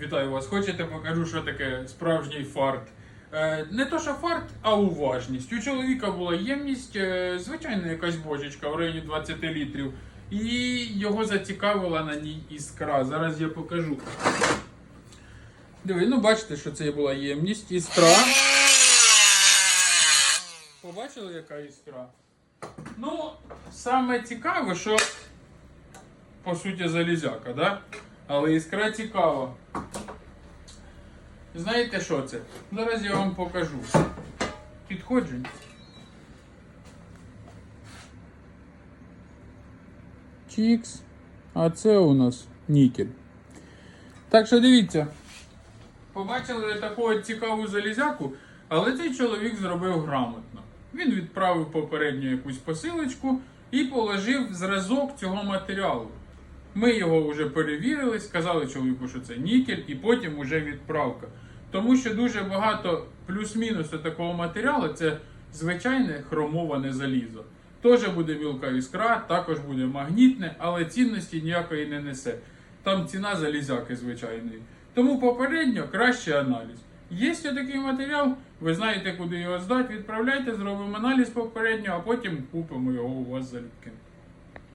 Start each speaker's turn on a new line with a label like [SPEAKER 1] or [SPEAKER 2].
[SPEAKER 1] Вітаю вас. Хочете, покажу, що таке справжній фарт. Е, не то, що фарт, а уважність. У чоловіка була ємність, е, звичайна якась бочечка в районі 20 літрів. І його зацікавила на ній іскра. Зараз я покажу. Диви, ну бачите, що це була ємність, іскра. Побачили, яка іскра? Ну, саме цікаве, що по суті залізяка, да? Але іскра цікава. Знаєте що це? Зараз я вам покажу. Підходжу. Чікс. А це у нас нікель. Так що дивіться. Побачили таку цікаву залізяку, але цей чоловік зробив грамотно. Він відправив попередню якусь посилочку і положив зразок цього матеріалу. Ми його вже перевірили, сказали чоловіку, що це нікель, і потім вже відправка. Тому що дуже багато плюс-мінус такого матеріалу це звичайне хромоване залізо. Теж буде мілка іскра, також буде магнітне, але цінності ніякої не несе. Там ціна залізяки звичайної. Тому попередньо краще аналіз. Є такий матеріал, ви знаєте, куди його здати, відправляйте, зробимо аналіз попередньо, а потім купимо його у вас залюбки.